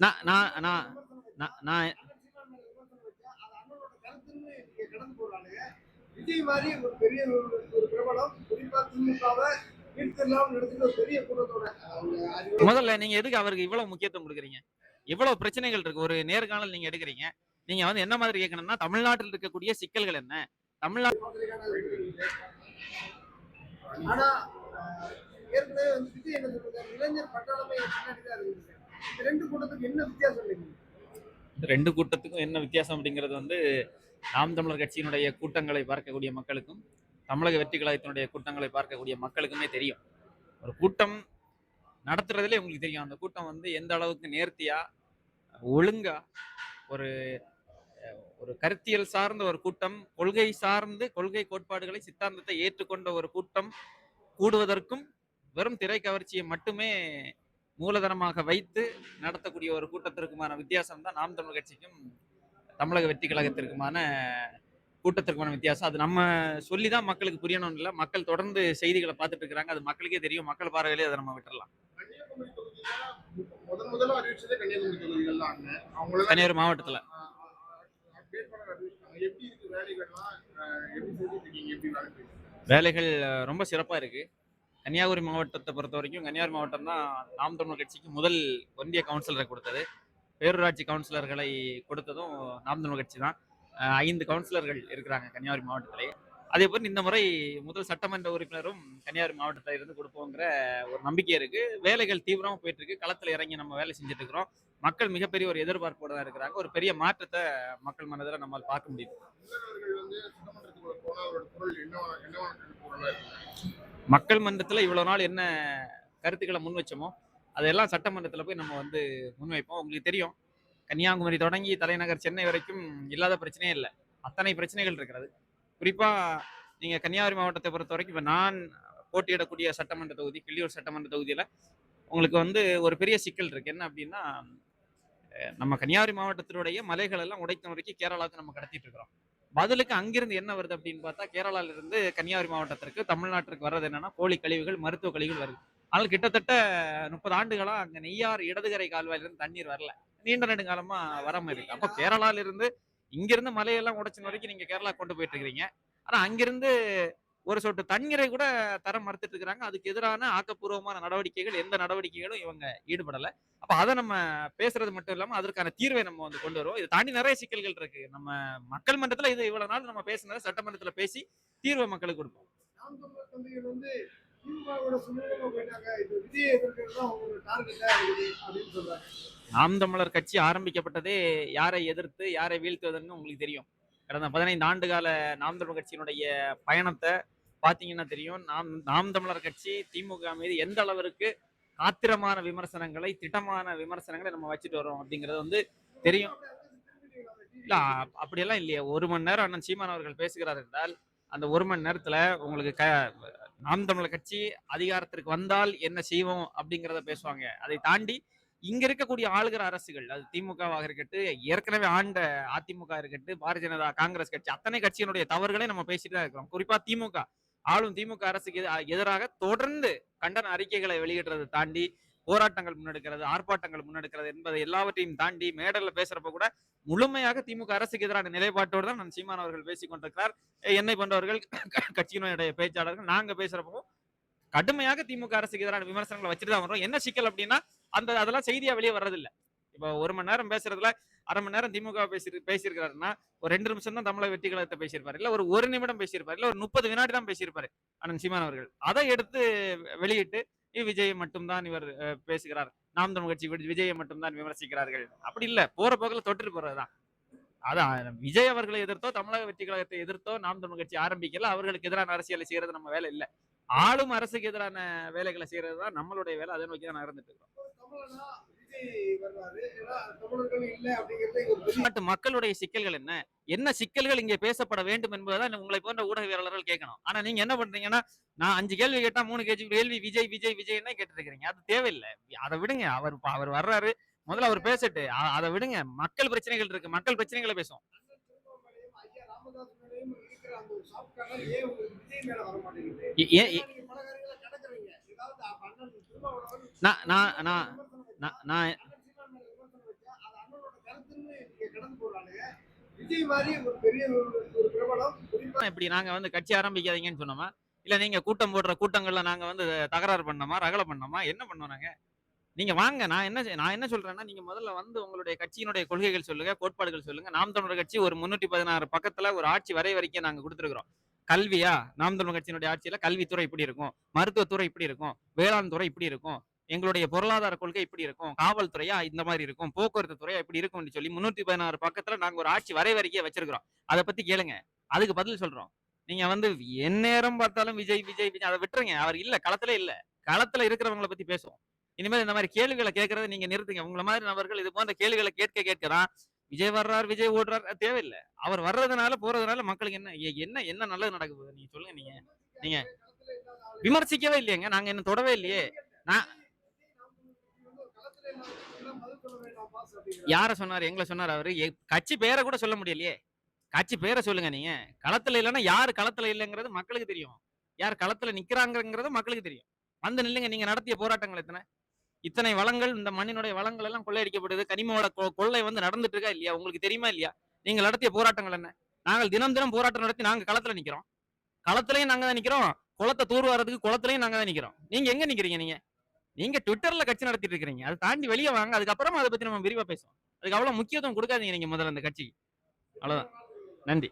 நான் நான் நான் நான் விஜய் மாதிரி ஒரு பெரிய ஒரு பிரபலம் குறிப்பா திமுகவை முதல்ல நீங்க எதுக்கு அவருக்கு இவ்வளவு முக்கியத்துவம் கொடுக்குறீங்க? இவ்வளவு பிரச்சனைகள் இருக்கு. ஒரு நேர்காணல் நீங்க எடுக்கிறீங்க. நீங்க வந்து என்ன மாதிரி கேட்கணும்னா தமிழ்நாட்டில் இருக்கக்கூடிய சிக்கல்கள் என்ன? தமிழ்நாடு மாதிரியான இது இருக்கு. ஆனா ஏற்கனவே வந்துட்டு என்ன சொல்றது இளைஞர் பட்டாளமே பின்னாடி தான் இருக்குது இந்த ரெண்டு கூட்டத்துக்கு என்ன வித்தியாசம் இல்லைங்க இந்த ரெண்டு கூட்டத்துக்கும் என்ன வித்தியாசம் அப்படிங்கிறது வந்து நாம் தமிழர் கட்சியினுடைய கூட்டங்களை பார்க்கக்கூடிய மக்களுக்கும் தமிழக வெற்றி கழகத்தினுடைய கூட்டங்களை பார்க்கக்கூடிய மக்களுக்குமே தெரியும். ஒரு கூட்டம் நடத்துறதுலே உங்களுக்கு தெரியும். அந்த கூட்டம் வந்து எந்த அளவுக்கு நேர்த்தியா ஒழுங்கா ஒரு ஒரு கருத்தியல் சார்ந்த ஒரு கூட்டம் கொள்கை சார்ந்து கொள்கை கோட்பாடுகளை சித்தாந்தத்தை ஏற்றுக்கொண்ட ஒரு கூட்டம் கூடுவதற்கும் வெறும் திரை கவர்ச்சியை மட்டுமே மூலதனமாக வைத்து நடத்தக்கூடிய ஒரு கூட்டத்திற்குமான வித்தியாசம் தான் நாம் தமிழ் கட்சிக்கும் தமிழக வெற்றி கழகத்திற்குமான கூட்டத்திற்குமான வித்தியாசம். அது நம்ம சொல்லி தான் மக்களுக்கு புரியணும் இல்லை. மக்கள் தொடர்ந்து செய்திகளை பார்த்துட்டு இருக்கிறாங்க. அது மக்களுக்கே தெரியும். மக்கள் பார்வையிலே அதை நம்ம விட்டுறலாம். கன்னியாகுமரி மாவட்டத்துல. வேலைகள் ரொம்ப சிறப்பாக இருக்கு. கன்னியாகுமரி மாவட்டத்தை பொறுத்த வரைக்கும் கன்னியாகுமரி மாவட்டம் தான் நாம் தமிழர் கட்சிக்கு முதல் ஒன்றிய கவுன்சிலரை கொடுத்தது. பேரூராட்சி கவுன்சிலர்களை கொடுத்ததும் நாம் தமிழர் கட்சி தான். ஐந்து கவுன்சிலர்கள் இருக்கிறாங்க கன்னியாகுமரி மாவட்டத்திலே. அதே போல் இந்த முறை முதல் சட்டமன்ற உறுப்பினரும் கன்னியாகுமரி மாவட்டத்தில் இருந்து கொடுப்போங்கிற ஒரு நம்பிக்கை இருக்கு. வேலைகள் தீவிரமாக போயிட்டு இருக்கு. களத்தில் இறங்கி நம்ம வேலை செஞ்சுட்டு இருக்கிறோம். மக்கள் மிகப்பெரிய ஒரு எதிர்பார்ப்போட தான் இருக்கிறாங்க. ஒரு பெரிய மாற்றத்தை மக்கள் மனதில் நம்மால் பார்க்க முடியுது. மக்கள் மன்றத்தில் இவ்வளோ நாள் என்ன கருத்துக்களை முன் வச்சோமோ அதெல்லாம் சட்டமன்றத்தில் போய் நம்ம வந்து முன்வைப்போம் உங்களுக்கு தெரியும் கன்னியாகுமரி தொடங்கி தலைநகர் சென்னை வரைக்கும் இல்லாத பிரச்சனையே இல்லை. அத்தனை பிரச்சனைகள் இருக்கிறது. குறிப்பாக நீங்கள் கன்னியாகுமரி மாவட்டத்தை பொறுத்த வரைக்கும் இப்போ நான் போட்டியிடக்கூடிய சட்டமன்ற தொகுதி கிள்ளியூர் சட்டமன்ற தொகுதியில் உங்களுக்கு வந்து ஒரு பெரிய சிக்கல் இருக்கு. என்ன அப்படின்னா நம்ம கன்னியாகுமரி மாவட்டத்தினுடைய மலைகள் எல்லாம் உடைத்த வரைக்கும் கேரளாவுக்கு நம்ம கடத்திட்டு இருக்கிறோம். பதிலுக்கு அங்கிருந்து என்ன வருது அப்படின்னு பார்த்தா கேரளால இருந்து கன்னியாகுமரி மாவட்டத்திற்கு தமிழ்நாட்டிற்கு வர்றது என்னன்னா கோழி கழிவுகள் மருத்துவ கழிவுகள் வருது. ஆனால் கிட்டத்தட்ட முப்பது ஆண்டுகளா அங்க நெய்யார் இடதுகரை கால்வாயிலிருந்து தண்ணீர் வரல. நீண்ட நெடுங்காலமா வராம இருக்கு. அப்போ கேரளால இருந்து இங்கிருந்து மலையெல்லாம் உடைச்சின வரைக்கும் நீங்க கேரளா கொண்டு போயிட்டு இருக்கிறீங்க. ஆனா அங்கிருந்து ஒரு சொட்டு தண்ணீரை கூட தர மறுத்துட்டு இருக்கிறாங்க அதுக்கு எதிரான ஆக்கப்பூர்வமான நடவடிக்கைகள் எந்த நடவடிக்கைகளும் இவங்க ஈடுபடல. அப்ப அதை நம்ம பேசுறது மட்டும் இல்லாம அதற்கான தீர்வை நம்ம வந்து கொண்டு வருவோம். இது தாண்டி நிறைய சிக்கல்கள் இருக்கு. நம்ம மக்கள் மன்றத்துல இது இவ்வளவு நாள் நம்ம பேசினதை சட்டமன்றத்துல பேசி தீர்வை மக்களுக்கு கொடுப்போம். நாம் தமிழர் கட்சி ஆரம்பிக்கப்பட்டதே யாரை எதிர்த்து யாரை வீழ்த்துவதுன்னு உங்களுக்கு தெரியும். கடந்த பதினைந்து ஆண்டு கால நாம் தமிழர் கட்சியினுடைய பயணத்தை பார்த்தீங்கன்னா தெரியும். நாம் நாம் தமிழர் கட்சி திமுக மீது எந்த அளவிற்கு ஆத்திரமான விமர்சனங்களை திட்டமான விமர்சனங்களை நம்ம வச்சுட்டு வரோம் அப்படிங்கிறது வந்து தெரியும். இல்ல அப்படியெல்லாம் இல்லையே. ஒரு மணி நேரம் அண்ணன் சீமான் அவர்கள் பேசுகிறார் என்றால் அந்த ஒரு மணி நேரத்துல உங்களுக்கு க நாம் தமிழர் கட்சி அதிகாரத்திற்கு வந்தால் என்ன செய்வோம் அப்படிங்கிறத பேசுவாங்க. அதை தாண்டி இங்க இருக்கக்கூடிய ஆளுகிற அரசுகள் அது திமுகவாக இருக்கட்டும் ஏற்கனவே ஆண்ட அதிமுக இருக்கட்டும் பாரதிய ஜனதா காங்கிரஸ் கட்சி அத்தனை கட்சியினுடைய தவறுகளை நம்ம பேசிட்டு தான் இருக்கிறோம். குறிப்பா திமுக. ஆளும் திமுக அரசுக்கு எதிராக தொடர்ந்து கண்டன அறிக்கைகளை வெளியிடுறதை தாண்டி போராட்டங்கள் முன்னெடுக்கிறது ஆர்ப்பாட்டங்கள் முன்னெடுக்கிறது என்பதை எல்லாவற்றையும் தாண்டி மேடல்ல பேசுறப்ப கூட முழுமையாக திமுக அரசுக்கு எதிரான நிலைப்பாட்டோடு தான் நான் சீமான் அவர்கள் பேசிக் கொண்டிருக்கிறார். என்னை போன்றவர்கள் கட்சியினுடைய பேச்சாளர்கள் நாங்க பேசுறப்போ கடுமையாக திமுக அரசுக்கு எதிரான விமர்சனங்களை வச்சுட்டு தான் வர்றோம். என்ன சிக்கல் அப்படின்னா அந்த அதெல்லாம் செய்தியா வெளியே வர்றதில்ல. இப்போ ஒரு மணி நேரம் பேசுறதுல அரை மணி நேரம் திமுக பேசி பேசியிருக்காருன்னா ஒரு ரெண்டு நிமிஷம் தான் தமிழக வெற்றி கழகத்தை பேசியிருப்பாரு. இல்ல ஒரு ஒரு நிமிடம் பேசியிருப்பாரு. இல்ல ஒரு முப்பது வினாடி தான் பேசியிருப்பாரு அண்ணன் சீமான் அவர்கள். அதை எடுத்து வெளியிட்டு விஜய் மட்டும்தான் இவர் பேசுகிறார். நாம் தமிழ் கட்சி விஜயை மட்டும்தான் விமர்சிக்கிறார்கள். அப்படி இல்ல. போற போக்கில் தொட்டுட்டு போறதுதான் அதான் விஜய் அவர்களை எதிர்த்தோ தமிழக வெற்றி கழகத்தை எதிர்த்தோ நாம் தமிழ் கட்சி ஆரம்பிக்கல. அவர்களுக்கு எதிரான அரசியலை செய்யறது நம்ம வேலை இல்ல. ஆளும் அரசுக்கு எதிரான வேலைகளை செய்யறது தான் நம்மளுடைய வேலை. அதை நோக்கி தான் நடந்துட்டு இருக்கோம் விஜய் நாட்டு மக்களுடைய சிக்கல்கள் என்ன? என்ன சிக்கல்கள் இங்கே பேசப்பட வேண்டும் என்பதுதான் உங்களை போன்ற ஊடகவியலாளர்கள் கேட்கணும். ஆனா நீங்க என்ன பண்றீங்கன்னா நான் அஞ்சு கேள்வி கேட்டா மூணு கேள்வி கேள்வி விஜய் விஜய் விஜய்னே கேட்டு இருக்கிறீங்க அது தேவையில்லை. அதை விடுங்க. அவர் அவர் வர்றாரு. முதல்ல அவர் பேசட்டு. அதை விடுங்க. மக்கள் பிரச்சனைகள் இருக்கு. மக்கள் பிரச்சனைகளை பேசும் விஜய் பல நான் நான் நான் இப்படி நாங்க வந்து கட்சி ஆரம்பிக்காதீங்கன்னு சொன்னோமா? இல்ல நீங்க கூட்டம் போடுற கூட்டங்கள்ல நாங்க வந்து தகராறு பண்ணோமா? ரகலை பண்ணோமா? என்ன பண்ணோம் நாங்க? நீங்க வாங்க நான் என்ன நான் என்ன சொல்றேன்னா நீங்க முதல்ல வந்து உங்களுடைய கட்சியினுடைய கொள்கைகள் சொல்லுங்க கோட்பாடுகள் சொல்லுங்க. நாம் தமிழர் கட்சி ஒரு முன்னூத்தி பதினாறு பக்கத்துல ஒரு ஆட்சி வரை வரைக்கும் நாங்க கொடுத்துருக்கிறோம். கல்வியா? நாம் தமிழர் கட்சியினுடைய ஆட்சியில கல்வித்துறை இப்படி இருக்கும் மருத்துவத்துறை இப்படி இருக்கும் வேளாண் துறை இப்படி இருக்கும். எங்களுடைய பொருளாதார கொள்கை இப்படி இருக்கும். காவல்துறையா இந்த மாதிரி இருக்கும். போக்குவரத்து துறையா இப்படி இருக்கும்னு சொல்லி முன்னூத்தி பதினாறு பக்கத்துல நாங்க ஒரு ஆட்சி வரை வரைக்கும் வச்சிருக்கிறோம். அதை பத்தி கேளுங்க. அதுக்கு பதில் சொல்றோம். நீங்க வந்து எந்நேரம் பார்த்தாலும் விஜய் விஜய் விஜய் அதை விட்டுருங்க. அவர் இல்ல களத்துல இல்ல. களத்துல இருக்கிறவங்கள பத்தி பேசுவோம். இனிமேல் இந்த மாதிரி கேள்விகளை கேட்கறத நீங்க நிறுத்துங்க. உங்களை மாதிரி நபர்கள் இது போன்ற கேள்விகளை கேட்க கேட்கிறான் விஜய் வர்றார் விஜய் ஓடுறார் தேவையில்லை. அவர் வர்றதுனால போறதுனால மக்களுக்கு என்ன என்ன என்ன நல்லது நடக்குது? நீங்க சொல்லுங்க நீங்க நீங்க. விமர்சிக்கவே இல்லையேங்க. நாங்க என்ன தொடவே இல்லையே. நான்- யார சொன்னாரு? எங்களை சொன்னாரு அவரு. கட்சி பேரை கூட சொல்ல முடியலையே. கட்சி பேரை சொல்லுங்க நீங்க. களத்துல இல்லைன்னா யாரு களத்துல இல்லைங்கிறது மக்களுக்கு தெரியும். யார் களத்துல நிக்கிறாங்கிறது மக்களுக்கு தெரியும். வந்து நில்லுங்க. நீங்க நடத்திய போராட்டங்கள் எத்தனை? இத்தனை வளங்கள் இந்த மண்ணினுடைய வளங்கள் எல்லாம் கொள்ளையடிக்கப்படுது. கனிம கொள்ளை வந்து நடந்துட்டு இருக்கா இல்லையா? உங்களுக்கு தெரியுமா இல்லையா? நீங்க நடத்திய போராட்டங்கள் என்ன? நாங்கள் தினம் தினம் போராட்டம் நடத்தி நாங்க களத்துல நிக்கிறோம். களத்துலயும் நாங்க தான் நிக்கிறோம். குளத்தை தூர்வாரதுக்கு குளத்துலயும் நாங்க தான் நிக்கிறோம். நீங்க எங்க நிக்கிறீங்க நீங்க? நீங்க ட்விட்டர்ல கட்சி நடத்திட்டு இருக்கீங்க அதை தாண்டி வெளியே வாங்க. அதுக்கப்புறமா அதை பத்தி நம்ம விரிவா பேசுவோம். அதுக்கு அவ்வளவு முக்கியத்துவம் கொடுக்காதீங்க நீங்க முதல்ல அந்த கட்சிக்கு. அவ்வளவுதான். நன்றி.